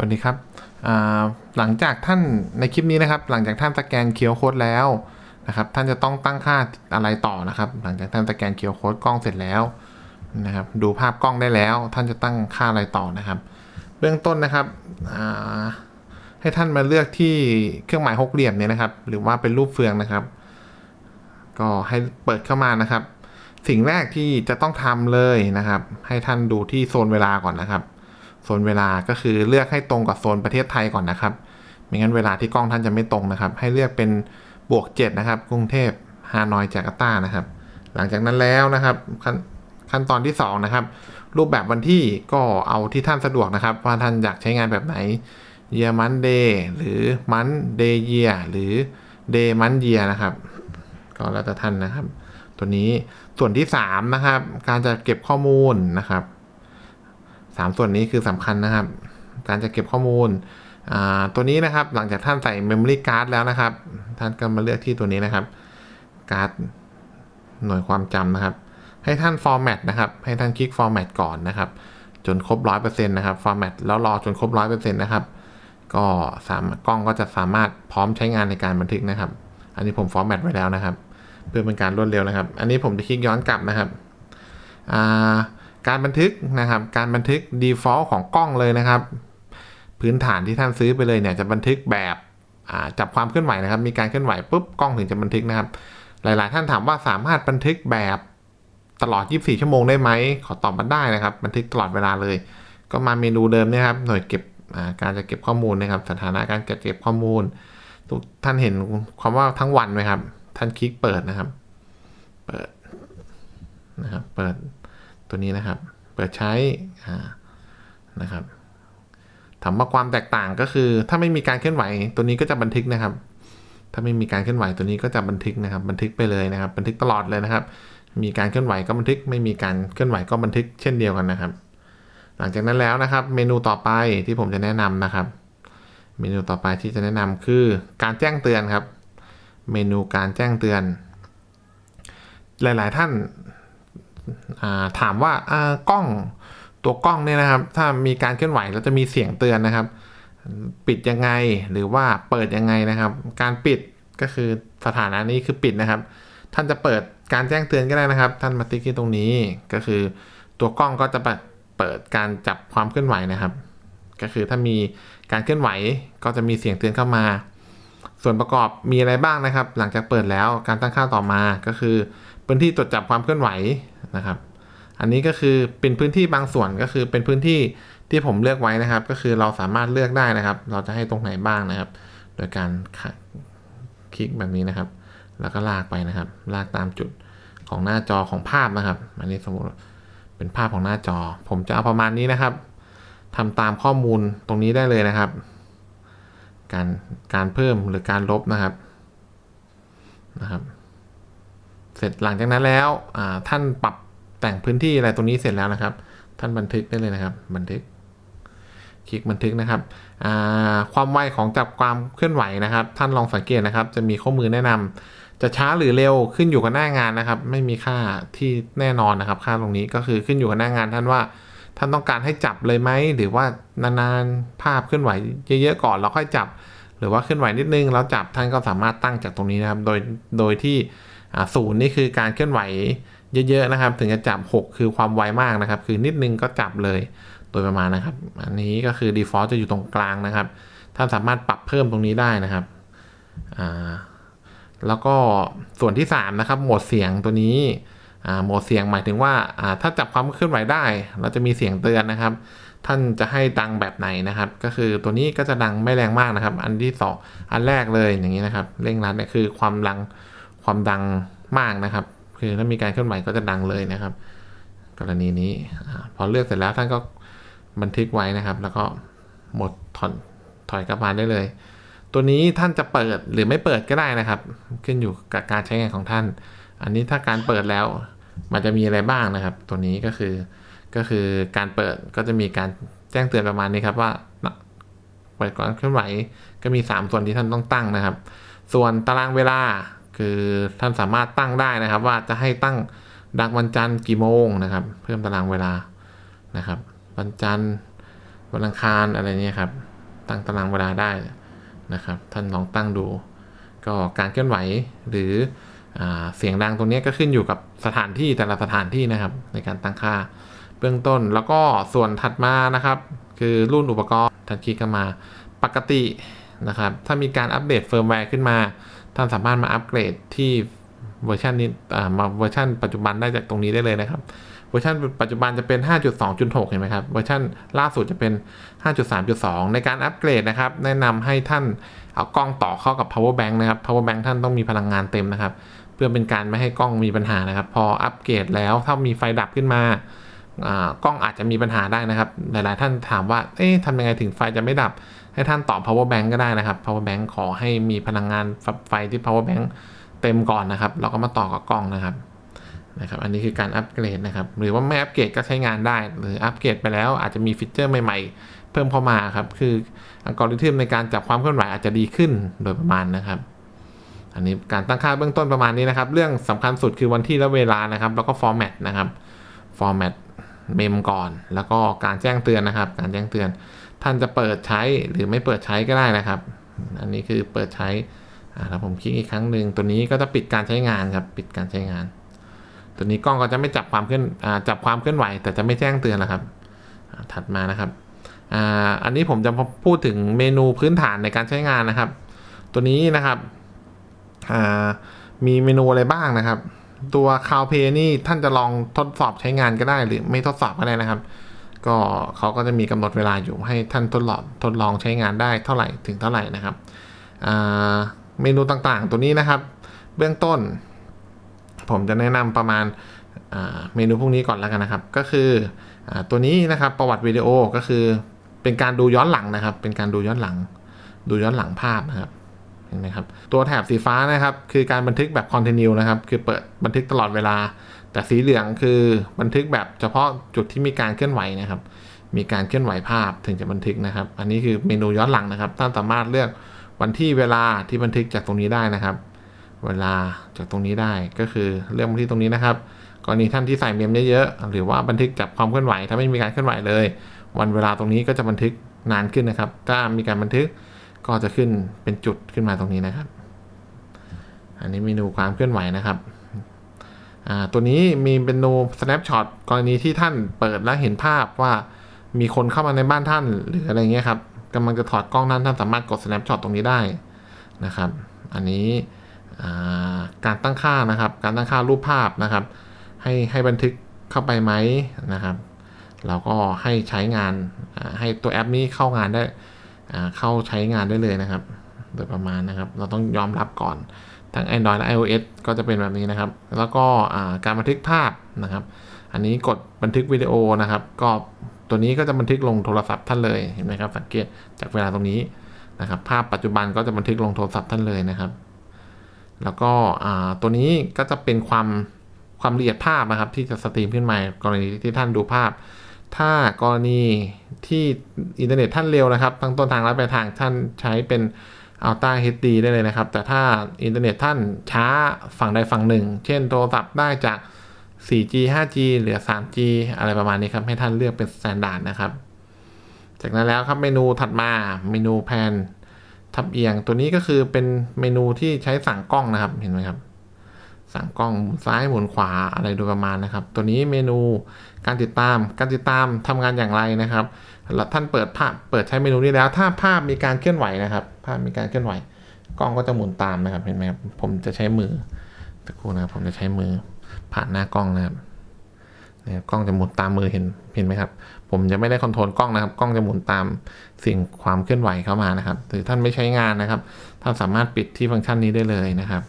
วัสดีครับ หลังจากท่านในคลิปนี้นะครับ หลังจากท่านสแกนเคียวโค้ดแล้วนะครับ ท่านจะต้องตั้งค่าอะไรต่อนะครับ หลังจากท่านสแกนเคียวโค้ดกล้องเสร็จแล้วนะครับ ดูภาพกล้องได้แล้ว ท่านจะตั้งค่าอะไรต่อนะครับ เบื้องต้นนะครับ ให้ท่านมาเลือกที่เครื่องหมายหกเหลี่ยมเนี่ยนะครับ หรือว่าเป็นรูปเฟืองนะครับ ก็ให้เปิดเข้ามานะครับ สิ่งแรกที่จะต้องทำเลยนะครับ ให้ท่านดูที่โซนเวลาก่อนนะครับ โซนเวลาก็คือเลือกให้ตรงกับโซนประเทศไทยก่อนนะครับไม่งั้นเวลาที่กล้องท่านจะไม่ตรงนะครับ ให้เลือกเป็นบวก7นะครับ กรุงเทพฮานอยจาการ์ตานะครับ หลังจากนั้นแล้วนะครับขั้นขั้นตอนที่2นะครับ รูปแบบวันที่ก็เอาที่ท่านสะดวกนะครับ ว่าท่านอยากใช้งานแบบไหนเยมันเดย์หรือมันเดย์เยียหรือเดย์มันเยียนะครับ ก็แล้วแต่ท่านนะครับ ตัวนี้ส่วนที่3นะครับ การจะเก็บข้อมูลนะครับ สามส่วนนี้คือสำคัญนะครับ การจะเก็บข้อมูลอ่าตัวนี้นะครับหลังจากท่านใส่ Memory Card แล้วนะครับ ท่านก็มาเลือกที่ตัวนี้นะครับ การ์ดหน่วยความจำนะครับ ให้ท่าน Format นะครับ ให้ท่านคลิก Format ก่อนนะครับ จนครบ 100%นะครับ Format แล้วรอจนครบ 100%นะครับ ก็สามารถกล้องก็จะสามารถพร้อมใช้งานในการบันทึกนะครับ อันนี้ผม Format ไว้แล้วนะครับ เพื่อเป็นการรวดเร็วนะครับ อันนี้ผมจะคลิกย้อนกลับนะครับอ่า การบันทึกนะครับ การบันทึก default ของกล้องเลยนะครับ พื้นฐานที่ท่านซื้อไปเลยเนี่ยจะบันทึกแบบจับความเคลื่อนไหวนะครับ มีการเคลื่อนไหวปุ๊บกล้องถึงจะบันทึกนะครับ หลาย ๆ ท่านถามว่าสามารถบันทึกแบบตลอด 24 ชั่วโมงได้ไหม ขอตอบมาได้นะครับ บันทึกตลอดเวลาเลย ก็มาเมนูเดิมนี่ยครับ หน่วยเก็บการจะเก็บข้อมูลนะครับ สถานะการเก็บข้อมูล ทุกท่านเห็นความว่าทั้งวันไหมครับ ท่านคลิกเปิดนะครับ เปิดนะครับ เปิด ตัวนี้นะครับ เปิดใช้นะครับถามว่าความแตกต่างก็คือ ถ้าไม่มีการเคลื่อนไหวตัวนี้ก็จะบันทึกนะครับ ถ้าไม่มีการเคลื่อนไหวตัวนี้ก็จะบันทึกนะครับ บันทึกไปเลยนะครับ บันทึกตลอดเลยนะครับ มีการเคลื่อนไหวก็บันทึก ไม่มีการเคลื่อนไหวก็บันทึกเช่นเดียวกันนะครับ หลังจากนั้นแล้วนะครับ เมนูต่อไปที่ผมจะแนะนำนะครับ เมนูต่อไปที่จะแนะนำคือการแจ้งเตือนครับ เมนูการแจ้งเตือน หลาย ๆ ท่าน ถามว่ากล้องตัวกล้องเนี่ยนะครับ ถ้ามีการเคลื่อนไหวแล้วจะมีเสียงเตือนนะครับ ปิดยังไงหรือว่าเปิดยังไงนะครับ การปิดก็คือสถานะนี้คือปิดนะครับ ท่านจะเปิดการแจ้งเตือนก็ได้นะครับ ท่านมาติ๊กที่ตรงนี้ก็คือตัวกล้องก็จะเปิดการจับความเคลื่อนไหวนะครับ ก็คือถ้ามีการเคลื่อนไหวก็จะมีเสียงเตือนเข้ามา ส่วนประกอบมีอะไรบ้างนะครับ หลังจากเปิดแล้วการตั้งค่าต่อมาก็คือพื้นที่ตรวจจับความเคลื่อนไหว นะครับ อันนี้ก็คือเป็นพื้นที่บางส่วนก็คือเป็นพื้นที่ที่ผมเลือกไว้นะครับ ก็คือเราสามารถเลือกได้นะครับ เราจะให้ตรงไหนบ้างนะครับ โดยการคลิกแบบนี้นะครับ แล้วก็ลากไปนะครับ ลากตามจุดของหน้าจอของภาพนะครับ อันนี้สมมติเป็นภาพของหน้าจอ ผมจะเอาประมาณนี้นะครับทำตามข้อมูลตรงนี้ได้เลยนะครับ การการเพิ่มหรือการลบนะครับนะครับ เสร็จหลังจากนั้นแล้วท่านปรับแต่งพื้นที่อะไรตรงนี้เสร็จแล้วนะครับ ท่านบันทึกได้เลยนะครับ บันทึก คลิกบันทึกนะครับความไวของจับความเคลื่อนไหวนะครับ ท่านลองสังเกตนะครับ จะมีข้อมือแนะนำจะช้าหรือเร็วขึ้นอยู่กับหน้างานนะครับ ไม่มีค่าที่แน่นอนนะครับ ค่าตรงนี้ก็คือขึ้นอยู่กับหน้างาน ท่านว่าท่านต้องการให้จับเลยไหมหรือว่านานๆภาพเคลื่อนไหวเยอะๆก่อนแล้วค่อยจับ หรือว่าเคลื่อนไหวนิดนึงแล้วจับท่านก็สามารถตั้งจากตรงนี้นะครับ โดยโดยที่ ศูนย์นี่คือการเคลื่อนไหวเยอะๆนะครับ ถึงจะจับ 6 คือความไวมากนะครับ คือนิดนึงก็จับเลยโดยประมาณนะครับ อันนี้ก็คือ default จะอยู่ตรงกลางนะครับ ท่านสามารถปรับเพิ่มตรงนี้ได้นะครับ แล้วก็ส่วนที่ 3 นะครับ โหมดเสียงตัวนี้ โหมดเสียงหมายถึงว่าถ้าจับความเคลื่อนไหวได้ เราจะมีเสียงเตือนนะครับ ท่านจะให้ดังแบบไหนนะครับ ก็คือตัวนี้ก็จะดังไม่แรงมากนะครับ อันที่สองอันแรกเลยอย่างนี้นะครับ เร่งรัดเนี่ยคือความดัง ความดังมากนะครับ คือถ้ามีการเคลื่อนไหวก็จะดังเลยนะครับ กรณีนี้พอเลือกเสร็จแล้วท่านก็บันทึกไว้นะครับ แล้วก็หมดถอนถอยกลับมาได้เลย ตัวนี้ท่านจะเปิดหรือไม่เปิดก็ได้นะครับ ขึ้นอยู่กับการใช้งานของท่าน อันนี้ถ้าการเปิดแล้วมันจะมีอะไรบ้างนะครับ ตัวนี้ก็คือก็คือการเปิดก็จะมีการแจ้งเตือนประมาณนี้ครับว่าเปิดก่อนเคลื่อนไหวก็มี 3 ส่วนที่ท่านต้องตั้งนะครับ ส่วนตารางเวลา คือท่านสามารถตั้งได้นะครับ ว่าจะให้ตั้งดักวันจันทร์กี่โมงนะครับ เพิ่มตารางเวลานะครับ วันจันทร์วันอังคารอะไรเนี้ยครับ ตั้งตารางเวลาได้นะครับ ท่านลองตั้งดู ก็การเคลื่อนไหวหรืออเสียงดังตรงนี้ก็ขึ้นอยู่กับสถานที่แต่ละสถานที่นะครับ ในการตั้งค่าเบื้องต้นแล้วก็ส่วนถัดมานะครับ คือรุ่นอุปกรณ์ทัดคลิกกันมาปกตินะครับ ถ้ามีการอัปเดตเฟิร์มแวร์ขึ้นมา ท่านสามารถมาอัปเกรดที่เวอร์ชันนี้อ่มาเวอร์ชันปัจจุบันได้จากตรงนี้ได้เลยนะครับ เวอร์ชันปัจจุบันจะเป็น 5.2.6 เห็นไหมครับ เวอร์ชันล่าสุดจะเป็น 5.3.2 ในการอัปเกรดนะครับ แนะนำให้ท่านเอากล้องต่อเข้ากับ power bank นะครับ power bank ท่านต้องมีพลังงานเต็มนะครับ เพื่อเป็นการไม่ให้กล้องมีปัญหานะครับ พออัปเกรดแล้วถ้ามีไฟดับขึ้นมากล้องอาจจะมีปัญหาได้นะครับ หลายๆท่านถามว่า เอ๊ะทำยังไงถึงไฟจะไม่ดับ ให้ท่านต่อ power bank ก็ได้นะครับ power bank ขอให้มีพลังงานไฟที่ power bank เต็มก่อนนะครับแล้วก็มาต่อกับกล้องนะครับนะครับ อันนี้คือการอัปเกรดนะครับ หรือว่าไม่อัปเกรดก็ใช้งานได้ หรืออัปเกรดไปแล้วอาจจะมีฟีเจอร์ใหม่ ๆ เพิ่มเข้ามาครับ คืออัลกอริทึมในการจับความเคลื่อนไหวอาจจะดีขึ้นโดยประมาณนะครับ อันนี้การตั้งค่าเบื้องต้นประมาณนี้นะครับ เรื่องสำคัญสุดคือวันที่และเวลานะครับ แล้วก็ฟอร์แมตนะครับฟอร์แมตเมมก่อน แล้วก็การแจ้งเตือนนะครับ การแจ้งเตือน ท่านจะเปิดใช้หรือไม่เปิดใช้ก็ได้นะครับ อันนี้คือเปิดใช้แล้วผมคลิกอีกครั้งหนึ่งตัวนี้ก็จะปิดการใช้งานครับปิดการใช้งาน ตัวนี้กล้องก็จะไม่จับความเคลื่อนอจับความเคลื่อนไหว แต่จะไม่แจ้งเตือนนะครับ ถัดมานะครับอ,อันนี้ผมจะพูดถึงเมนูพื้นฐานในการใช้งานนะครับ ตัวนี้นะครับมีเมนูอะไรบ้างนะครับ ตัว c o w p a y นี่ท่านจะลองทดสอบใช้งานก็ได้หรือไม่ทดสอบก็ได้นะครับ ก็เขาก็จะมีกำหนดเวลาอยู่ให้ท่านทดลองทดลองใช้งานได้เท่าไหร่ถึงเท่าไหร่นะครับเมนูต่างๆ ตัวนี้นะครับ เบื้องต้น ผมจะแนะนำประมาณเมนูพวกนี้ก่อนแล้วกันนะครับ ก็คืออตัวนี้นะครับประวัติวิดีโอก็คือเป็นการดูย้อนหลังนะครับ เป็นการดูย้อนหลัง ดูย้อนหลังภาพนะครับเห็นไหมครับตัวแถบสีฟ้านะครับ คือการบันทึกแบบ continue นะครับ คือเปิดบันทึกตลอดเวลา แต่สีเหลืองคือบันทึกแบบเฉพาะจุดที่มีการเคลื่อนไหวนะครับ มีการเคลื่อนไหวภาพถึงจะบันทึกนะครับ อันนี้คือเมนูย้อนหลังนะครับท่านสามารถเลือกวันที่เวลาที่บันทึกจากตรงนี้ได้นะครับ เวลาจากตรงนี้ได้ก็คือเรื่องที่ตรงนี้นะครับกรณีท่านที่ใส่เมมเยอะๆหรือว่าบันทึกจับความเคลื่อนไหว ถ้าไม่มีการเคลื่อนไหวเลย วันเวลาตรงนี้ก็จะบันทึกนานขึ้นนะครับ ถ้ามีการบันทึกก็จะขึ้นเป็นจุดขึ้นมาตรงนี้นะครับ อันนี้เมนูความเคลื่อนไหวนะครับ ตัวนี้มีเป็นเมนู snapshot กรณีที่ท่านเปิดแล้วเห็นภาพว่ามีคนเข้ามาในบ้านท่านหรืออะไรเงี้ยครับกำลังจะถอดกล้องนั้นท่านสามารถกด snapshot ตรงนี้ได้นะครับ อันนี้การตั้งค่านะครับ การตั้งค่ารูปภาพนะครับ ให้ให้บันทึกเข้าไปไหมนะครับ เราก็ให้ใช้งานให้ตัวแอปนี้เข้างานได้เข้าใช้งานได้เลยนะครับ โดยประมาณนะครับ เราต้องยอมรับก่อน ทั้ง Android และ iOS ก็จะเป็นแบบนี้นะครับ แล้วก็การบันทึกภาพนะครับ อันนี้กดบันทึกวิดีโอนะครับ ก็ตัวนี้ก็จะบันทึกลงโทรศัพท์ท่านเลยเห็นไหมครับ สังเกตจากเวลาตรงนี้นะครับ ภาพปัจจุบันก็จะบันทึกลงโทรศัพท์ท่านเลยนะครับ แล้วก็ตัวนี้ก็จะเป็นความความละเอียดภาพนะครับ ที่จะสตรีมขึ้นมากรณีที่ท่านดูภาพ ถ้ากรณีที่อินเทอร์เน็ตท่านเร็วนะครับทั้งต้นทางและปลายทางท่านใช้เป็น Ultra HD ได้เลยนะครับ แต่ถ้าอินเทอร์เน็ตท่านช้าฝั่งใดฝั่งหนึ่ง เช่นโทรศัพท์ได้จาก 4G 5G เหลือ 3G อะไรประมาณนี้ครับ ให้ท่านเลือกเป็นสแตนดาร์ดนะครับ จากนั้นแล้วครับเมนูถัดมาเมนูแพนทับเอียงตัวนี้ก็คือเป็นเมนูที่ใช้สั่งกล้องนะครับเห็นไหมครับ สั่งกล้องหมุนซ้ายหมุนขวาอะไรโดยประมาณนะครับ ตัวนี้เมนูการติดตามการติดตามทำงานอย่างไรนะครับแล้วท่านเปิดภาพเปิดใช้เมนูนี้แล้ว ถ้าภาพมีการเคลื่อนไหวนะครับ ภาพมีการเคลื่อนไหว กล้องก็จะหมุนตามนะครับเห็นไหมครับผมจะใช้มือสักครู่นะครับผมจะใช้มือผ่านหน้ากล้องนะครับเนี่ยกล้องจะหมุนตามมือเห็นเห็นไหมครับ ผมจะไม่ได้คอนโทรลกล้องนะครับ กล้องจะหมุนตามสิ่งความเคลื่อนไหวเข้ามานะครับหรือท่านไม่ใช้งานนะครับ ท่านสามารถปิดที่ฟังก์ชันนี้ได้เลยนะครับ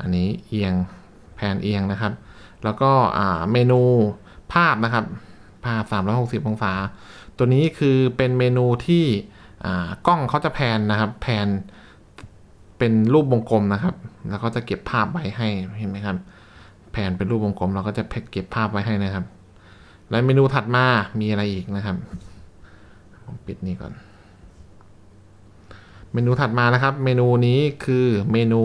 อันนี้เอียงแผนเอียงนะครับ แล้วก็เมนูภาพนะครับภาพ 360 องศา ตัวนี้คือเป็นเมนูที่กล้องเขาจะแพนนะครับ แพนเป็นรูปวงกลมนะครับ แล้วก็จะเก็บภาพไว้ให้เห็นไหมครับแผนเป็นรูปวงกลม เราก็จะเก็บภาพไว้ให้นะครับ และเมนูถัดมามีอะไรอีกนะครับผมปิดนี่ก่อน เมนูถัดมานะครับ เมนูนี้คือเมนู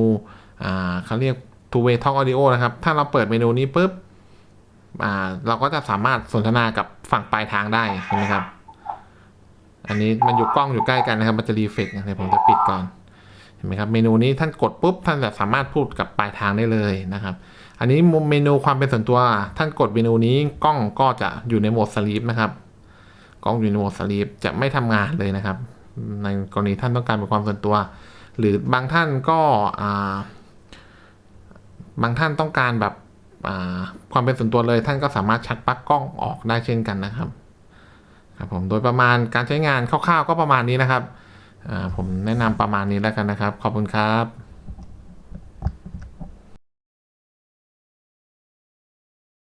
เขาเรียก two way talk audio นะครับ ถ้าเราเปิดเมนูนี้ปุ๊บเราก็จะสามารถสนทนากับฝั่งปลายทางได้เห็นไหมครับ อันนี้มันอยู่กล้องอยู่ใกล้กันนะครับ มันจะรีเฟกเดี๋ยวผมจะปิดก่อน เห็นไหมครับ เมนูนี้ท่านกดปุ๊บท่านจะสามารถพูดกับปลายทางได้เลยนะครับ อันนี้เมนูความเป็นส่วนตัว ท่านกดเมนูนี้กล้องก็จะอยู่ในโหมดสลีปนะครับกล้องอยู่ในโหมดสลีปจะไม่ทำงานเลยนะครับ ในกรณีท่านต้องการเป็นความส่วนตัว หรือบางท่านก็ บางท่านต้องการแบบความเป็นส่วนตัวเลย ท่านก็สามารถชักปลั๊กกล้องออกได้เช่นกันนะครับครับผมโดยประมาณการใช้งานคร่าวๆก็ประมาณนี้นะครับผมแนะนำประมาณนี้แล้วกันนะครับ ขอบคุณครับ